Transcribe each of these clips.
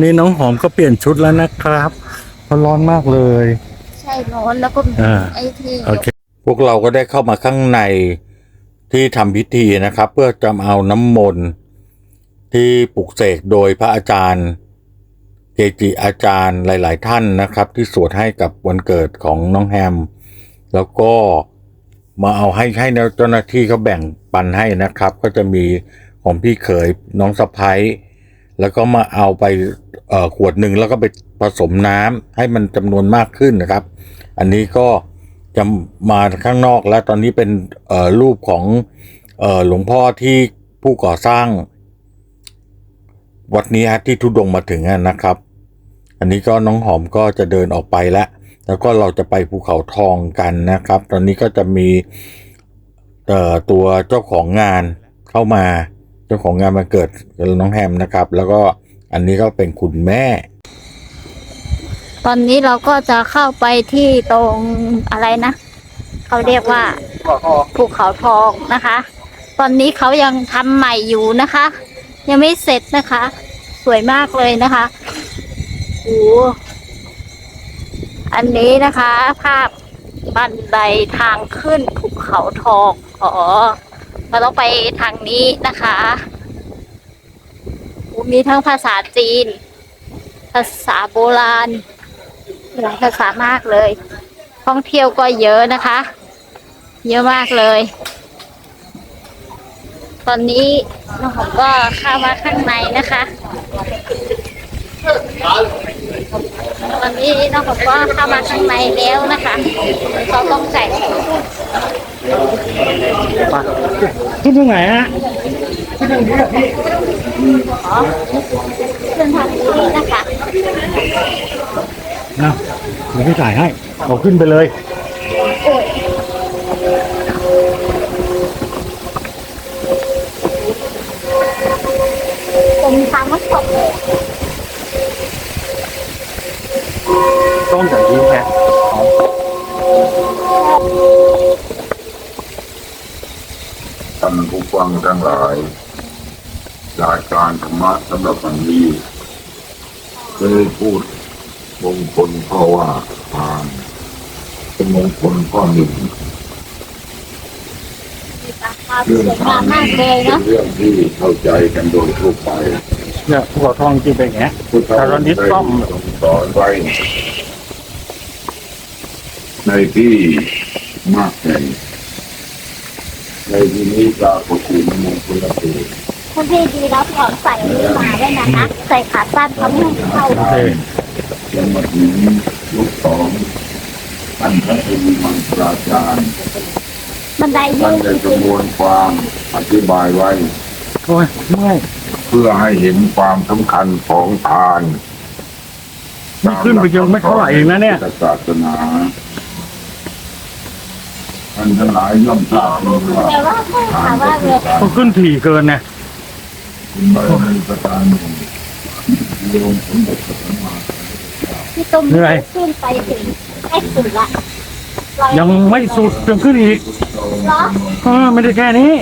นี่น้องหอมก็เปลี่ยนชุดแล้วนะครับเพราะร้อนมากเลย ใช่ร้อนแล้วก็มีอ่า ไอ้ที่โอเค พวกเราก็ได้เข้ามาข้างในที่ทำพิธีนะครับ เพื่อจะมาเอาน้ำมนต์ที่ปลุกเสกโดยพระอาจารย์ เกจิอาจารย์หลาย ๆ ท่านนะครับ ที่สวดให้กับวันเกิดของน้องแฮม แล้วก็มาเอาให้ให้เจ้าหน้าที่เขาแบ่งปันให้นะครับ ก็จะมีของพี่เขยน้องสะพ้ย แล้วก็มาเอาไปขวดหนึ่งแล้วก็ไปผสมน้ำให้มันจำนวนมากขึ้นนะครับ อันนี้ก็จะมาข้างนอกแล้วตอนนี้เป็นรูปของหลวงพ่อที่ผู้ก่อสร้าง วัดนี้ฮะที่ทุดงมาถึงนะครับ อันนี้ก็น้องหอมก็จะเดินออกไปแล้ว แล้วก็เราจะไปภูเขาทองกันนะครับ ตอนนี้ก็จะมีตัวเจ้าของงานเข้ามา จ้าของงานมาเกิดน้องแฮมนะครับ แล้วก็อันนี้ก็เป็นคุณแม่ ตอนนี้เราก็จะเข้าไปที่ตรงอะไรนะเขาเรียกว่าภูเขาทองนะคะ ตอนนี้เขายังทำใหม่อยู่นะคะ ยังไม่เสร็จนะคะ สวยมากเลยนะคะโอ้อันนี้นะคะ ภาพบันไดทางขึ้นภูเขาทองอ๋อ เราต้องไปทางนี้นะคะมีทั้งภาษาจีน ภาษาโบราณหลายภาษามากเลย ท่องเที่ยวก็เยอะนะคะ เยอะมากเลย ตอนนี้น้องผมก็เข้ามาข้างในนะคะ ตอนนี้น้องผมก็เข้ามาข้างในแล้วนะคะเขาต้องใส่ขึ้นตรงไหนฮะเครื่องทำนี้นะคะนะเดี๋ยวพี่ถ่ายให้เอาขึ้นไปเลย เป็นทางมัดศพเลย ต้องอย่างนี้แหละท่านผู้ฟังทั้งหลายรายการธรรมะสำหรับวันนี้เคยพูดมงคลข้อว่าทานเป็นมงคลข้อหนึ่งมีเรื่องราคาสวยามทางนมากเลยเป็เนาะนเรื่องที่เข้าใจกันโดยทั่วไปเนี่ยภูเขาทองจริงเป็นอย่างเงี้ยพุทธแต่ตอนนี้ได้ซ่อมทรงสอนไว้ ในที่มากแห่งในที่นี้ปรากฏคือมงคลสูตรคุณพี่ดีแล้วถอนใส่นี่มาด้วยนะคะใส่ขาสั้นเขาไม่ให้เข้าโอเคยังมาถึงยุคสองท่านพระเป็นมังคลาจารย์บันไดท่ายื่นนได้จประริงมวลความอธิบายไว้โอ้ยเมื่อยเพื่อให้เห็นความสำคัญของทานนี่ขึ้นไปยังไม่เท่าไหร่เองนะเนี่ยพุทธศาสนา ท่านทั้งหลายย่อมทราบดีว่าๆแต่ว่าไม่ทาถานมว่าเลยก็ขึ้นถี่เกินเนี่ยเป็นบารมีประการหนึ่งโยมสมเด็จพระสัมมาพี่ตุ้มขึ้นไปถึงแค่สุดละยังไม่สุดยังขึ้นอีกเหรอเออไม่ได้แค่นี้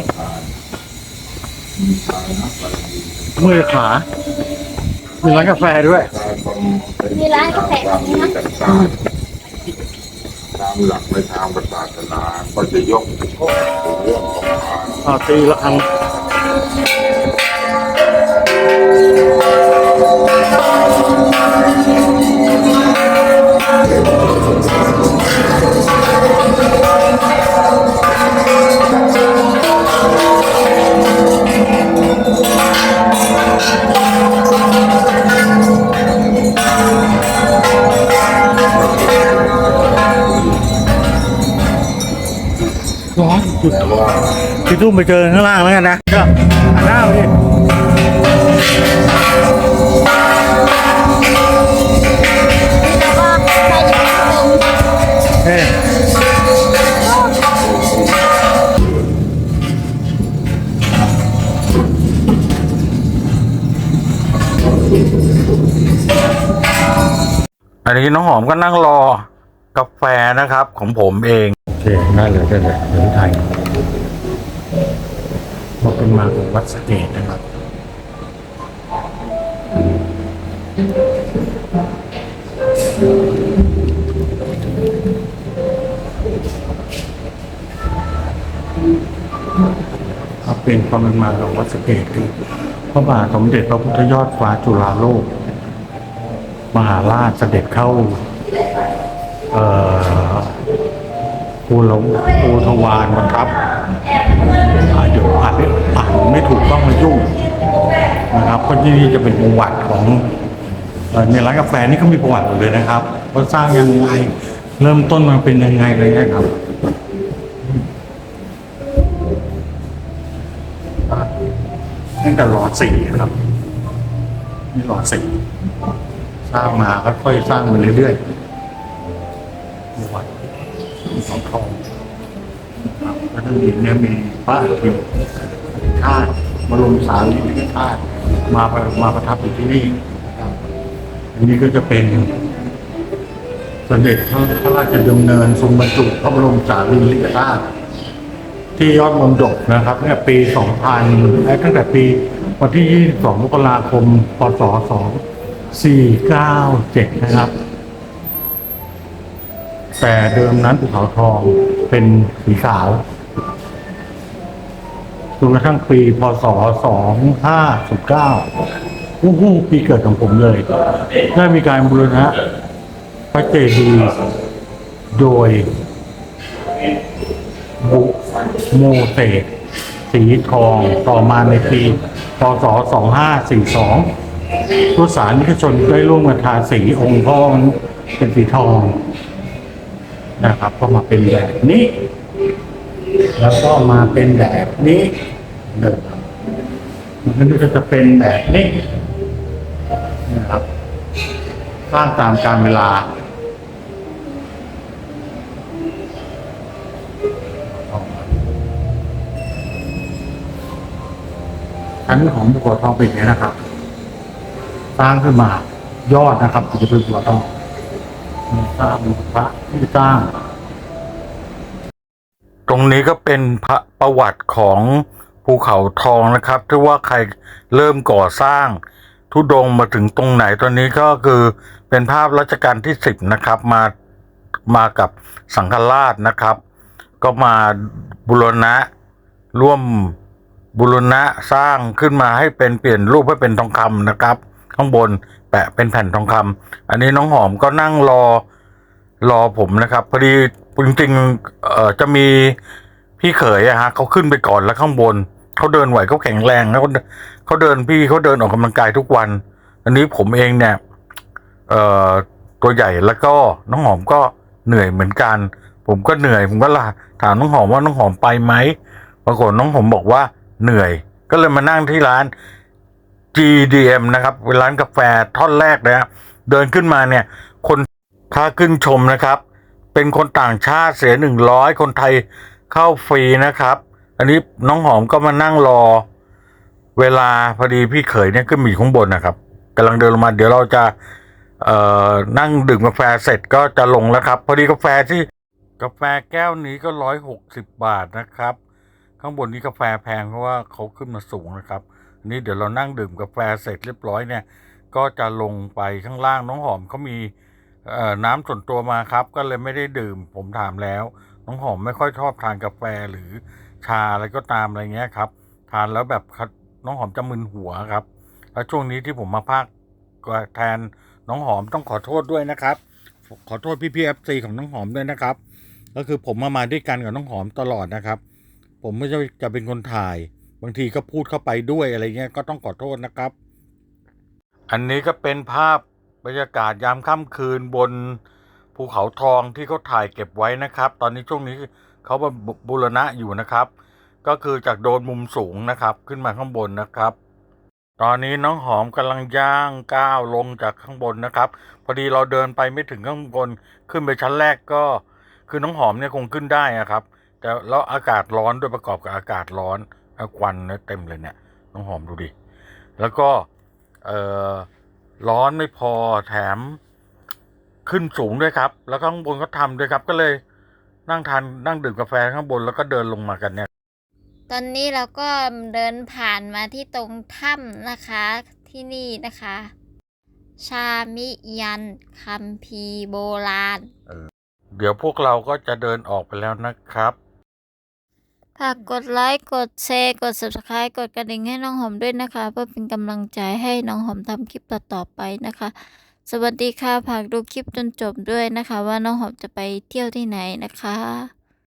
เมื่อยขามีร้านกาแฟด้วย มีร้านกาแฟตรงนี้นะ ต่างๆตามหลักในทางศาสนาก็จะยกเรื่องของทาน อ่าตีละครั้ง พี่ตุ้มไปเจอข้างล่างแล้วกันนะก็หันหน้าไปดิแต่ว่าใครอยู่ตรงเฮ้ยอันนี้น้องหอมก็นั่งรอกาแฟนะครับ ของผมเอง โอเคได้เลยได้เลยเดี๋ยวพี่ไทย เราเป็นมาของวัดสเกตนะครับครับเป็นความเป็นมาของวัดสเกตคือพระบาทสมเด็จพระพุทธยอดฟ้าจุฬาโลก มหาราชเสด็จเข้าเอ่อภูลงภูทวารประทับ อาเดี๋ยอ่านไม่ถูกต้องมายุ่งนะครับเพราะที่นี่จะเป็นประวัติของในร้านกาแฟนี่ก็มีประวัติหมดเลยนะครับว่าสร้างยังไงเริ่มต้นมันเป็นยังไงอะไรเงี้ยครับตั้งแต่รอสี่ครับนี่รอสี่สร้างมาค่อยๆสร้างมาเรื่อยๆมีวัดมีสองทอง นะครับแล้วก็มีเนี่ยมีพระอาทิตย์ธาตุบรมสารีริกธาตุมาประมาประทับอยู่ที่นี่นะครับอันนี้ก็จะเป็นสมเด็จพระพระราชดำเนินทรงบรรจุพระบรมสารีริกธาตุที่ยอดมรดกนะครับ เนี่ยปี 2000และตั้งแต่ปีวันที่ 22 มกราคม พศ 2497 นะครับ แต่เดิมนั้นภูเขาทองเป็นสีขาวจนกระทั่งปีพศ 2519อู้หู้ปีเกิดของผมเลย ได้มีการบูรณะพระเจดีย์โดยบุโมเสสสีทองต่อมาในปีพศ 2542ผู้สารนิกชนได้ร่วมกันทาสีองค์พ่อเป็นสีทอง นะครับ ก็มาเป็นแบบนี้ แล้วก็มาเป็นแบบนี้นะครับมันก็จะเป็นแบบนี้นะครับสร้างตามการเวลาชั้นของบัวทองเป็นอย่างนี้นะครับ สร้างขึ้นมายอดนะครับจะเป็นบัวทอง มีสร้างพระที่สร้าง ตรงนี้ก็เป็นพระประวัติของภูเขาทองนะครับที่ว่าใครเริ่มก่อสร้าง ทุดงมาถึงตรงไหนตอนนี้ก็คือเป็นภาพรัชกาลที่สิบนะครับ มามากับสังฆราชนะครับ ก็มาบุรณะร่วมบุรณะสร้างขึ้นมาให้เป็นเปลี่ยนรูปให้เป็นทองคำนะครับ ข้างบน แปะเป็นแผ่นทองคำอันนี้น้องหอมก็นั่งรอรอผมนะครับ พอดีจริงๆเอ่อจะมีพี่เขยอะฮะเขาขึ้นไปก่อนแล้วข้างบนเขาเดินไหวเขาแข็งแรงแล้วเขาเขาเดินพี่เขาเดินออกกำลังกายทุกวัน อันนี้ผมเองเนี่ยเอ่อตัวใหญ่แล้วก็น้องหอมก็เหนื่อยเหมือนกัน ผมก็เหนื่อย ผมก็ละถามน้องหอมว่าน้องหอมไปไหมปรากฏน้องหอมบอกว่าเหนื่อย ก็เลยมานั่งที่ร้าน GDM นะครับเป็นร้านกาแฟท่อนแรกเลยฮะเดินขึ้นมาเนี่ย คนค่าขึ้นชมนะครับ เป็นคนต่างชาติเสียหนึ่งร้อยคนไทยเข้าฟรีนะครับ อันนี้น้องหอมก็มานั่งรอ เวลาพอดีพี่เขยเนี่ยขึ้นมาอยู่ข้างบนนะครับกำลังเดินลงมา เดี๋ยวเราจะเอ่อนั่งดื่มกาแฟเสร็จก็จะลงแล้วครับ พอดีกาแฟที่กาแฟแก้วนี้ก็ร้อยหกสิบบาทนะครับ ข้างบนนี้กาแฟแพงเพราะว่าเขาขึ้นมาสูงนะครับ นนี้เดี๋ยวเรานั่งดื่มกาแฟเสร็จเรียบร้อยเนี่ย ก็จะลงไปข้างล่างน้องหอมเขามีน้ำส่วนตัวมาครับ ก็เลยไม่ได้ดื่มผมถามแล้ว น้องหอมไม่ค่อยชอบทานกาแฟหรือชาอะไรก็ตามอะไรเงี้ยครับ ทานแล้วแบบน้องหอมจะมึนหัวครับ แล้วช่วงนี้ที่ผมมาพักก็แทนน้องหอมต้องขอโทษด้วยนะครับ ขอโทษพี่พีเอฟซีของน้องหอมด้วยนะครับ ก็คือผมมามาด้วยกันกับน้องหอมตลอดนะครับ ผมไม่ใช่จะเป็นคนถ่าย บางทีก็พูดเข้าไปด้วยอะไรเงี้ยก็ต้องขอโทษนะครับ อันนี้ก็เป็นภาพบรรยากาศยามค่ำคืนบนภูเขาทองที่เขาถ่ายเก็บไว้นะครับ ตอนนี้ช่วงนี้เขาบูรณะอยู่นะครับ ก็คือจากโดนมุมสูงนะครับ ขึ้นมาข้างบนนะครับ ตอนนี้น้องหอมกำลังย่างก้าวลงจากข้างบนนะครับ พอดีเราเดินไปไม่ถึงข้างบนขึ้นไปชั้นแรกก็ คือน้องหอมเนี่ยคงขึ้นได้อะครับ แต่แล้วอากาศร้อนด้วยประกอบกับอากาศร้อน ควันเนี่ยเต็มเลยเนี่ยน้องหอมดูดิ แล้วก็เอ่อร้อนไม่พอแถมขึ้นสูงด้วยครับ แล้วข้างบนก็ทำด้วยครับ ก็เลยนั่งทานนั่งดื่มกาแฟข้างบนแล้วก็เดินลงมากันเนี่ย ตอนนี้เราก็เดินผ่านมาที่ตรงถ้ำนะคะที่นี่นะคะ ชามิยันคัมภีร์โบราณเดี๋ยวพวกเราก็จะเดินออกไปแล้วนะครับ ฝากกดไลค์ กดแชร์ กด subscribe กดกระดิ่งให้น้องหอมด้วยนะคะ เพื่อเป็นกำลังใจให้น้องหอมทำคลิปต่อๆไปนะคะ สวัสดีค่ะฝากดูคลิปจนจบด้วยนะคะ ว่าน้องหอมจะไปเที่ยวที่ไหนนะคะ